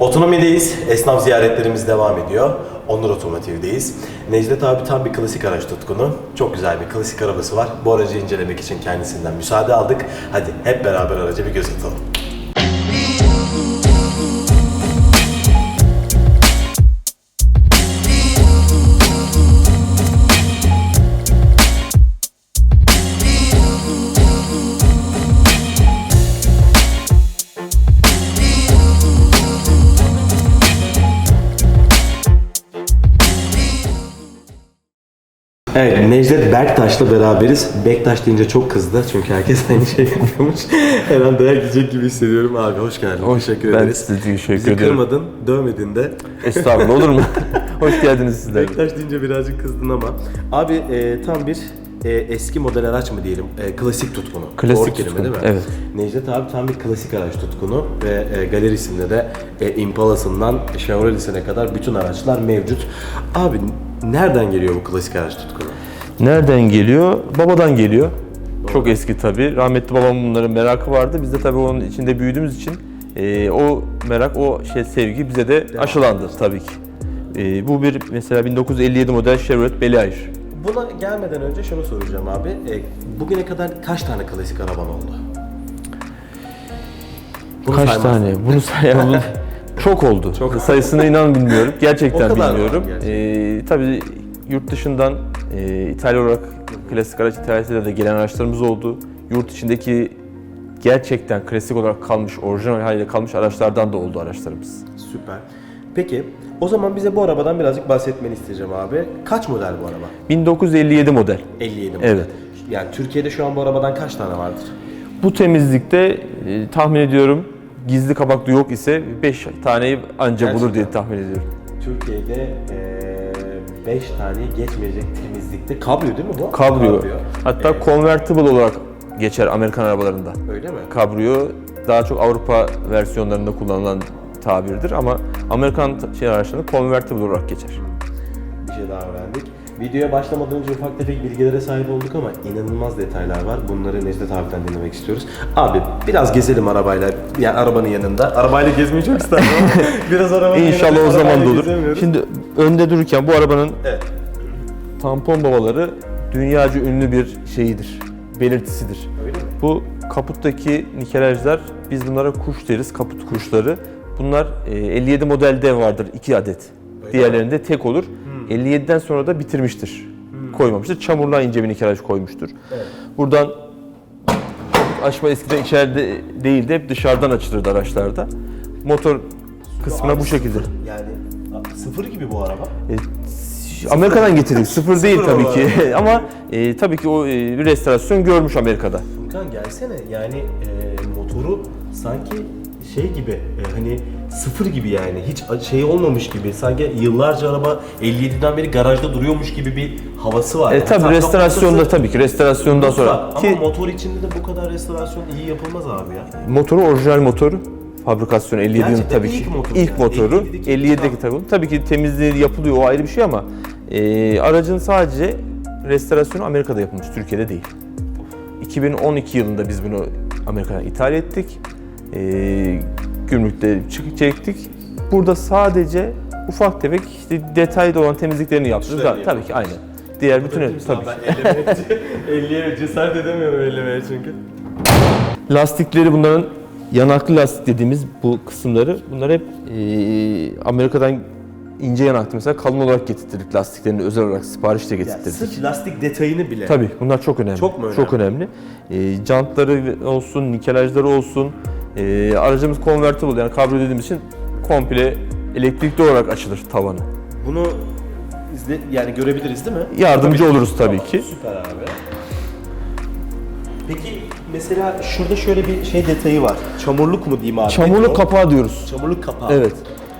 Otonomideyiz. Esnaf ziyaretlerimiz devam ediyor. Onur Otomotiv'deyiz. Necdet abi tam bir klasik araç tutkunu. Çok güzel bir klasik arabası var. Bu aracı incelemek için kendisinden müsaade aldık. Hadi hep beraber araca bir göz atalım. Evet, Necdet Berktaş'la beraberiz. Bektaş deyince çok kızdı çünkü herkes aynı şey yapıyormuş. Her an dayak yiyecek gibi hissediyorum abi. Hoş geldin. teşekkür ben ederiz. size teşekkür Bizi ederim. kırmadın, dövmedin de. Estağfurullah olur mu? Hoş geldiniz sizler. Bektaş deyince birazcık kızdın ama. Abi e, tam bir e, eski model araç mı diyelim? E, klasik tutkunu. Klasik Doğru kelime değil mi? evet. Necdet abi tam bir klasik araç tutkunu ve e, galerisinde de e, Impala'sından Chevrolet'ine kadar bütün araçlar mevcut. Abi nereden geliyor bu klasik araç tutkunu? Nereden geliyor? Babadan geliyor. Çok eski tabii. Rahmetli babam bunların merakı vardı. Biz de tabii onun içinde büyüdüğümüz için e, o merak, o şey sevgi bize de aşılandı tabii ki. E, bu bir mesela 1957 model Chevrolet Bel Air. Buna gelmeden önce şunu soracağım abi. E, bugüne kadar kaç tane klasik araban oldu? Bunu Kaç saymazsın. tane? Bunu sayalım. Çok oldu. Çok. Sayısına inan bilmiyorum. Gerçekten bilmiyorum. gerçekten. Ee, tabii yurt dışından e, İtalya olarak klasik araç ithalatıyla de gelen araçlarımız oldu. Yurt içindeki gerçekten klasik olarak kalmış, orijinal haliyle kalmış araçlardan da oldu araçlarımız. Süper. Peki o zaman bize bu arabadan birazcık bahsetmeni isteyeceğim abi. Kaç model bu araba? 1957 model. 57 model. Evet. Yani Türkiye'de şu an bu arabadan kaç tane vardır? Bu temizlikte e, tahmin ediyorum gizli kapaklı yok ise 5 taneyi anca bulur diye tahmin ediyorum. Türkiye'de 5 tane geçmeyecek temizlikte. Kabrio değil mi bu? Cabrio. Hatta Ee, convertible olarak geçer Amerikan arabalarında. öyle mi? Cabrio daha çok Avrupa versiyonlarında kullanılan tabirdir ama Amerikan şey araçlarında convertible olarak geçer. Bir şey daha öğrendik. Videoya başlamadan önce ufak tefek bilgilere sahip olduk ama inanılmaz detaylar var. Bunları Necdet abiden dinlemek istiyoruz. Abi biraz gezelim arabayla. Yani arabanın yanında. Arabayla gezmeyi çok isterdim ama biraz arabanın İnşallah yanında o zaman da arabayla olur. gezemiyoruz. Şimdi önde dururken bu arabanın Evet. tampon babaları dünyaca ünlü bir şeyidir, belirtisidir. Öyle mi? Bu kaputtaki nikelajlar, biz bunlara kuş deriz, kaput kuşları. Bunlar e, 57 modelde vardır 2 adet. Öyle Diğerlerinde tek olur. 57'den sonra da bitirmiştir. Koymamıştır. Çamurla ince bir nikelaj koymuştur. Evet. Buradan açma eskiden içeride değil de hep dışarıdan açılırdı araçlarda. Motor kısmına Abi bu şekilde. Yani sıfır gibi bu araba. E, Amerika'dan getirdik. Sıfır değil Sıfır tabii ki. Ama e, tabii ki o e, bir restorasyon görmüş Amerika'da. Furkan gelsene yani e, motoru sanki şey gibi e, hani sıfır gibi yani hiç şey olmamış gibi sanki yıllarca araba 57'den beri garajda duruyormuş gibi bir havası var. E, Yani tabii tam restorasyonda tabii ki restorasyondan sonra Ama ki motor içinde de bu kadar restorasyon iyi yapılmaz abi ya. motoru orijinal motoru fabrikasyon 57'nin Gerçekten tabii ilk ki motoru ilk yani. motoru 57'deki 57'deki tabii. Tabii ki temizliği yapılıyor o ayrı bir şey ama e, aracın sadece restorasyonu Amerika'da yapılmış, Türkiye'de değil. 2012 yılında biz bunu Amerika'dan ithal ettik. E, gümrükte çektik. Burada sadece ufak tefek işte detaylı olan temizliklerini yaptırdık. Tuşlarını Tabii ki aynen. Diğer bütün tabii ki. Ben ellemeye, ellemeye cesaret edemiyorum ellemeye çünkü. Lastikleri bunların yanaklı lastik dediğimiz bu kısımları bunlar hep e, Amerika'dan ince yanaklı mesela kalın olarak getirttirdik lastiklerini özel olarak siparişle Yani getirttirdik. sırf lastik detayını bile. Tabii bunlar çok önemli. Çok mu önemli? Çok önemli. E, jantları olsun, nikelajları olsun. E, aracımız convertible yani kabrio dediğimiz için komple elektrikli olarak açılır tavanı. Bunu izle, yani görebiliriz değil mi? Yardımcı oluruz tabii ki. Süper abi. Peki mesela şurada şöyle bir şey detayı var. Çamurluk mu diyeyim abi? Nedir Çamurluk o? kapağı diyoruz. Çamurluk kapağı. Evet.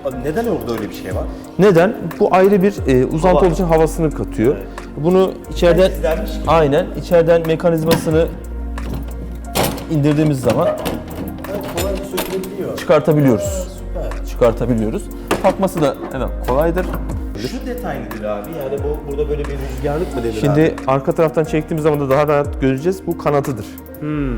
Abi Neden orada öyle bir şey var? Neden? Bu ayrı bir e, uzantı Hava. olduğu için havasını katıyor. Evet. Bunu içeriden gibi. aynen içeriden mekanizmasını indirdiğimiz zaman. Çıkartabiliyoruz. Süper. Çıkartabiliyoruz. Takması da hemen kolaydır. Şu detay nedir abi? Yani bu burada böyle bir rüzgarlık mı denir abi? Şimdi arka taraftan çektiğimiz zaman da daha rahat göreceğiz. Bu kanatıdır. Hmm.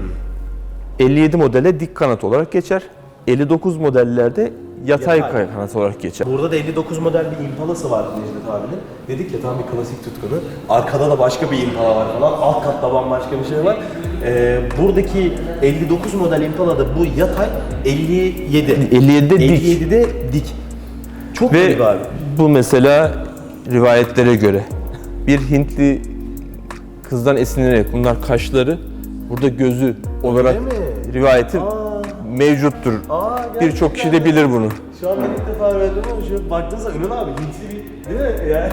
57 modele dik kanat olarak geçer. 59 modellerde yatay, Yatay. kanat olarak geçer. Burada da 59 model bir Impala'sı var Necdet abinin. Dedik ya tam bir klasik tutkunu. Arkada da başka bir Impala var falan. Alt katta bambaşka bir şey var. Ee, buradaki 59 model Impala'da bu yatay 57. 57'de dik. 57'de dik. Çok Ve garip abi. bu mesela rivayetlere göre bir Hintli kızdan esinlenerek bunlar kaşları burada gözü olarak rivayeti Aa. mevcuttur. Birçok kişi de bilir bunu. Şu an ben ilk defa öğrendim ama şu baktığınızda Ünal abi Hintli bir değil mi ya?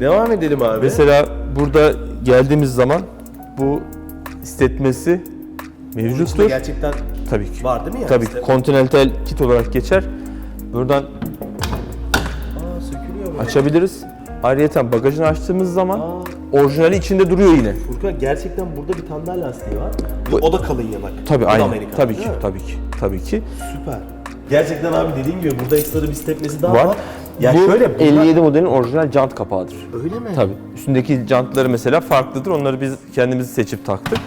Devam edelim abi. Mesela burada geldiğimiz zaman bu içinde mevcuttur. gerçekten Tabii ki. var değil mi yani? Tabii İşte- Continental kit olarak geçer. Buradan Aa sökülüyor açabiliriz. Ayrıca bagajını açtığımız zaman Aa. orijinali içinde duruyor yine. Furkan gerçekten burada bir tane daha lastiği var. o da kalın yanak. Tabii Bu da aynı. Amerikan, tabii değil ki, mi? tabii ki, tabii ki. Süper. Gerçekten abi dediğin gibi burada ekstra bir stepnesi daha var. Var. Ya Bu şöyle bunlar- 57 modelin orijinal jant kapağıdır. Öyle mi? Tabii. Üstündeki jantları mesela farklıdır. Onları biz kendimiz seçip taktık.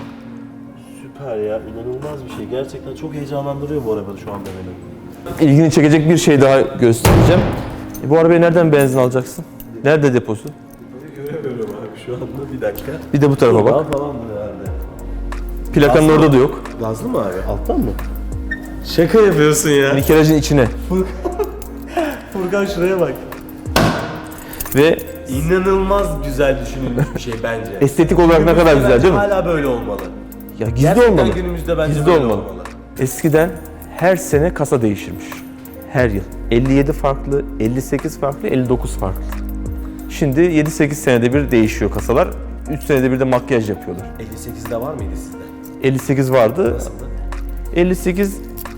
Süper ya inanılmaz bir şey. Gerçekten çok heyecanlandırıyor bu araba şu anda beni. İlgini çekecek bir şey daha göstereceğim. E, bu arabaya nereden benzin alacaksın? Nerede deposu? Göremiyorum abi şu anda bir dakika. Bir de bu tarafa bak. falandır herhalde. Plakanın orada da yok. Gazlı mı abi? Alttan mı? Şaka yapıyorsun ya. Nikelajın içine. Furkan şuraya bak. Ve İnanılmaz güzel düşünülmüş bir şey bence. estetik olarak ne kadar güzel değil mi? Hala böyle olmalı. Ya gizli Gerçekten olmalı. günümüzde bence Gizli böyle olmalı. olmalı. Eskiden her sene kasa değişirmiş. Her yıl. 57 farklı, 58 farklı, 59 farklı. Şimdi 7-8 senede bir değişiyor kasalar. 3 senede bir de makyaj yapıyorlar. 58'de var mıydı sizde? 58 vardı. Nasıldı? 58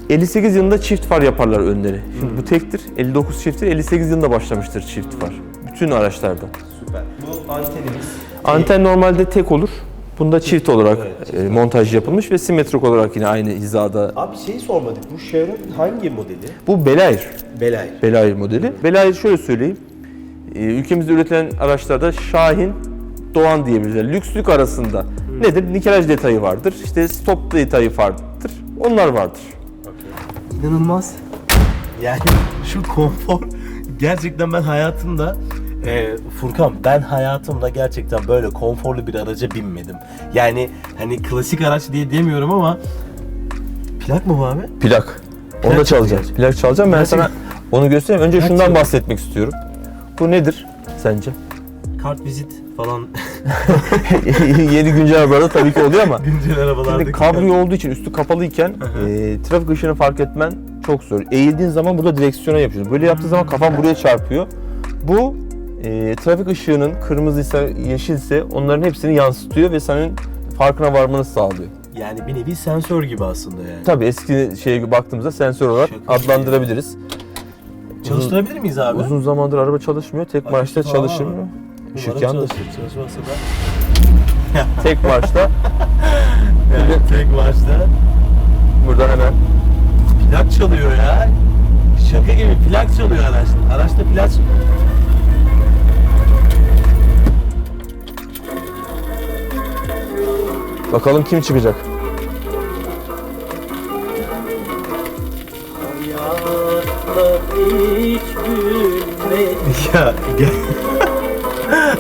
58 yılında çift far yaparlar önleri. Şimdi bu tektir. 59 çifttir. 58 yılında başlamıştır çift far. Bütün araçlarda. Süper. Bu antenimiz. Anten normalde tek olur. Bunda çift olarak Evet, e, montaj yapılmış ve simetrik olarak yine aynı hizada. Abi şeyi sormadık. Bu Chevron hangi modeli? Bu Belair. Belay. Belair modeli. Belair şöyle söyleyeyim. e, Ülkemizde üretilen araçlarda Şahin, Doğan diyebiliriz. Lükslük arasında nedir? Nikelaj detayı vardır. İşte stop detayı vardır. Onlar vardır. İnanılmaz. Yani şu konfor gerçekten ben hayatımda e, Furkan ben hayatımda gerçekten böyle konforlu bir araca binmedim. Yani hani klasik araç diye demiyorum ama plak mı bu abi? Plak. Onu da Plak çalacağım. Plak çalacağım. Ben Gerçekten- sana onu göstereyim. Önce Plak şundan çalacak. bahsetmek istiyorum. Bu nedir sence? Kart vizit falan Yeni güncel arabalarda tabii ki oluyor ama güncel arabalarda. Şimdi kabrio olduğu için üstü kapalıyken e, trafik ışığını fark etmen çok zor. Eğildiğin zaman burada direksiyona yapıyorsun. Böyle yaptığın zaman kafan buraya çarpıyor. Bu e, trafik ışığının kırmızıysa, yeşilse onların hepsini yansıtıyor ve senin farkına varmanı sağlıyor. Yani bir nevi sensör gibi aslında yani. Tabii eski şeye baktığımızda sensör olarak Şaka adlandırabiliriz. Çalıştırabilir miyiz abi? Uzun zamandır araba çalışmıyor. Tek Aküsü marşta çalışır mı? Işık yandı. Çalışmazsa da Tek marşta yani tek başta burada hemen plak çalıyor ya. Şaka gibi plak çalıyor araçta. Araçta plak bakalım kim çıkacak. Ya gel.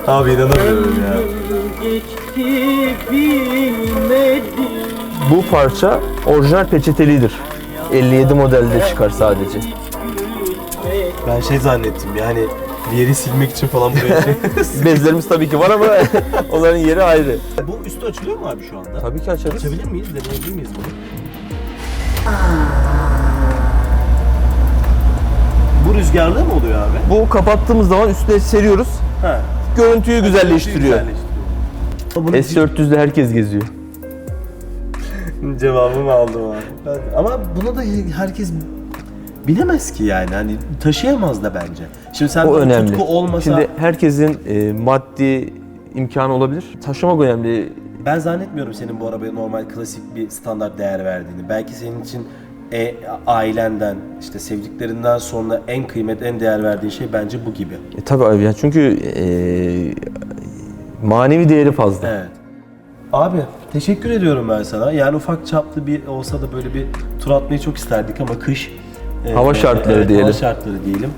Abi inanamıyorum ya. Bu parça orijinal peçetelidir. 57 modelde çıkar sadece. Ben şey zannettim yani yeri silmek için falan buraya şey. Bezlerimiz tabii ki var ama onların yeri ayrı. Bu üstü açılıyor mu abi şu anda? Tabii ki açarız. Açabilir miyiz? Deneyebilir miyiz bunu? Bu rüzgarlı mı oluyor abi? Bu kapattığımız zaman üstüne seriyoruz. Ha. Görüntüyü güzelleştiriyor. Bunun S400'de herkes geziyor. cevabımı aldım abi. Ama buna da herkes binemez ki yani. Hani taşıyamaz da bence. Şimdi sen O önemli. tutku olmasa Şimdi herkesin e, maddi imkanı olabilir. Taşımak önemli. ben zannetmiyorum senin bu arabaya normal klasik bir standart değer verdiğini. Belki senin için e, ailenden, işte sevdiklerinden sonra en kıymet, en değer verdiğin şey bence bu gibi. E, tabii abi ya çünkü e, manevi değeri fazla. Evet. Abi teşekkür ediyorum ben sana. Yani ufak çaplı bir olsa da böyle bir tur atmayı çok isterdik ama kış Hava şartları evet, diyelim. Hava şartları diyelim.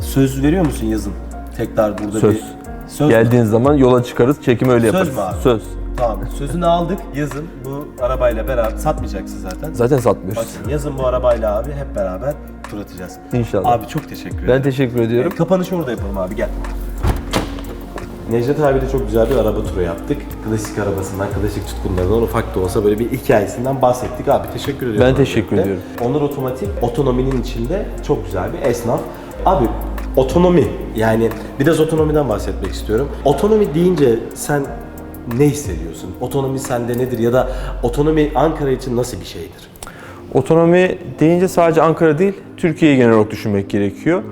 Söz veriyor musun yazın? Tekrar burada Söz. bir söz mü? Geldiğin zaman yola çıkarız, çekimi öyle Söz yaparız. mü abi? Söz. Tamam. Sözünü aldık. Yazın bu arabayla beraber satmayacaksın zaten. Zaten satmıyoruz. Bak yazın bu arabayla abi hep beraber tur atacağız. İnşallah. Abi çok teşekkür ederim. Ben teşekkür ediyorum. Evet, kapanışı orada yapalım abi gel. Necdet abiyle çok güzel bir araba turu yaptık. Klasik arabasından, klasik tutkunlarından ufak da olsa böyle bir hikayesinden bahsettik abi. Teşekkür ediyorum. Ben teşekkür öncelikle. ediyorum. Onur Otomotiv otonominin içinde çok güzel bir esnaf. Abi otonomi yani biraz otonomiden bahsetmek istiyorum. Otonomi deyince sen ne hissediyorsun? Otonomi sende nedir ya da otonomi Ankara için nasıl bir şeydir? Otonomi deyince sadece Ankara değil, Türkiye'yi genel olarak düşünmek gerekiyor.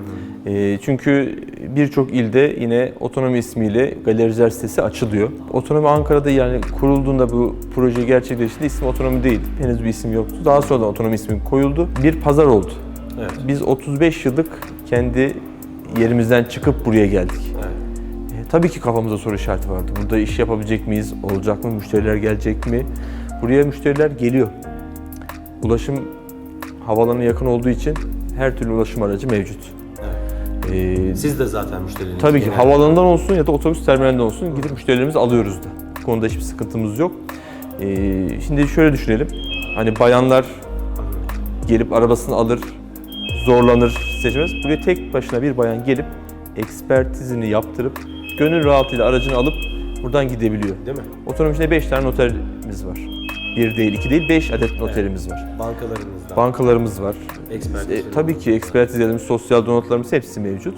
Ee, çünkü birçok ilde yine otonomi ismiyle galericiler sitesi açılıyor. Otonomi Ankara'da yani kurulduğunda bu proje gerçekleştiğinde ismi otonomi değildi. Henüz bir isim yoktu. Daha sonradan otonomi ismi koyuldu. Bir pazar oldu. Evet. Biz 35 yıllık kendi yerimizden çıkıp buraya geldik. Evet. E, tabii ki kafamızda soru işareti vardı. Burada iş yapabilecek miyiz? Olacak mı? Müşteriler gelecek mi? Buraya müşteriler geliyor. Ulaşım havalarına yakın olduğu için her türlü ulaşım aracı mevcut. Evet. E, Siz de zaten müşterileriniz. tabii ki havaalanından olsun ya da otobüs terminalinden olsun gidip müşterilerimizi alıyoruz da. Bu konuda hiçbir sıkıntımız yok. E, şimdi şöyle düşünelim. Hani bayanlar gelip arabasını alır, zorlanır, seçmez. Buraya tek başına bir bayan gelip ekspertizini yaptırıp gönül rahatlığıyla aracını alıp buradan gidebiliyor. Değil mi? Otonom içinde 5 tane noterimiz var. Bir değil, iki değil, 5 adet noterimiz var. Bankalarınızdan. Bankalarımız var. Ekspertiz. E, tabii ki ekspertiz dediğimiz sosyal donatlarımız hepsi mevcut.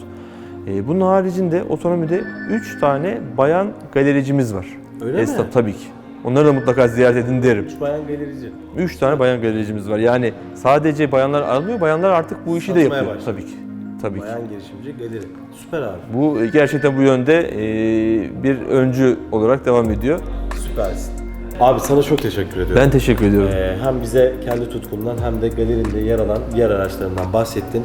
E, bunun haricinde otonomide 3 tane bayan galericimiz var. Öyle mi? Esnaf, Tabii ki. Onları da mutlaka ziyaret edin derim. Üç bayan galerici. 3 tane bayan galericimiz var. Yani sadece bayanlar aranıyor, bayanlar artık bu işi de Satmaya yapıyor. başladı. Tabii ki. Tabii ki. Bayan girişimci galeri. Süper abi. Bu e, gerçekten bu yönde e, bir öncü olarak devam ediyor. Süpersin. Abi sana çok teşekkür ediyorum. Ben teşekkür ediyorum. Ee, hem bize kendi tutkundan hem de galerinde yer alan diğer araçlarından bahsettin.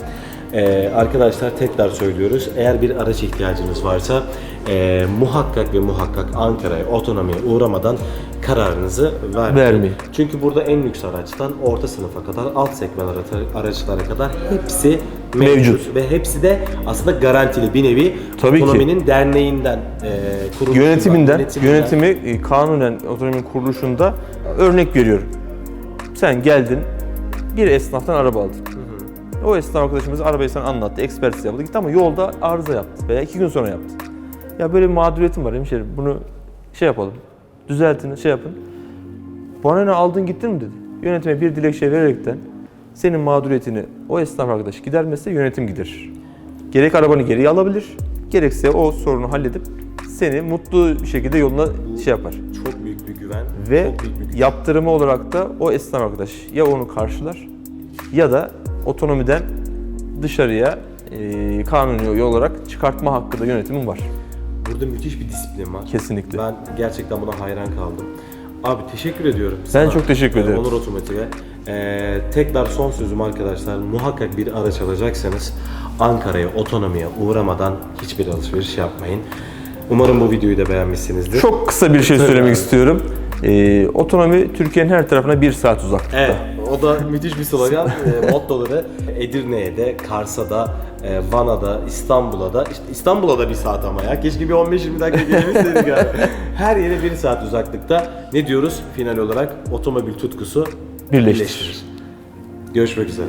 Ee, arkadaşlar tekrar söylüyoruz. Eğer bir araç ihtiyacınız varsa e, muhakkak ve muhakkak Ankara'ya otonomiye uğramadan kararınızı vermeyin. Vermeyin. Çünkü burada en lüks araçtan orta sınıfa kadar alt segment ara- araçlara kadar hepsi mevcut. Mevcut. Ve hepsi de aslında garantili bir nevi Tabii ki. otonominin derneğinden e, kuruluşundan, Yönetiminden, yönetiminden. yönetimi e, kanunen otonominin kuruluşunda örnek veriyorum. Sen geldin, bir esnaftan araba aldın. O esnaf arkadaşımız arabayı sana anlattı, ekspertiz yaptı, gitti ama yolda arıza yaptı veya iki gün sonra yaptı. Ya böyle bir mağduriyetim var hemşerim, bunu şey yapalım, düzeltin, şey yapın. Bana ne aldın gittin mi dedi. Yönetime bir dilekçe vererekten senin mağduriyetini o esnaf arkadaş gidermezse yönetim giderir. Gerek arabanı geriye alabilir, gerekse o sorunu halledip seni mutlu bir şekilde yoluna şey yapar. Çok büyük bir güven. Ve çok büyük bir güven. yaptırımı olarak da o esnaf arkadaş ya onu karşılar ya da otonomiden dışarıya e, kanuni olarak çıkartma hakkı da yönetimin var. Burada müthiş bir disiplin var. Kesinlikle. Ben gerçekten buna hayran kaldım. Abi teşekkür ediyorum. Ben çok teşekkür Ee, ederim. Onur Otomotiv'e. Ee, tekrar son sözüm arkadaşlar. Muhakkak bir araç alacaksanız Ankara'ya, otonomiye uğramadan hiçbir alışveriş yapmayın. Umarım bu videoyu da beğenmişsinizdir. Çok kısa bir şey söylemek istiyorum. E, otonomi Türkiye'nin her tarafına bir saat uzaklıkta. Evet, o da müthiş bir slogan. e, mottoları Edirne'ye de, Kars'a da, e, Van'a da, İstanbul'a da. İşte İstanbul'a da bir saat ama ya. Keşke bir 15-20 dakika gelebilseydik abi. Her yere bir saat uzaklıkta. Ne diyoruz final olarak? Otomobil tutkusu Birleştirir. Görüşmek üzere.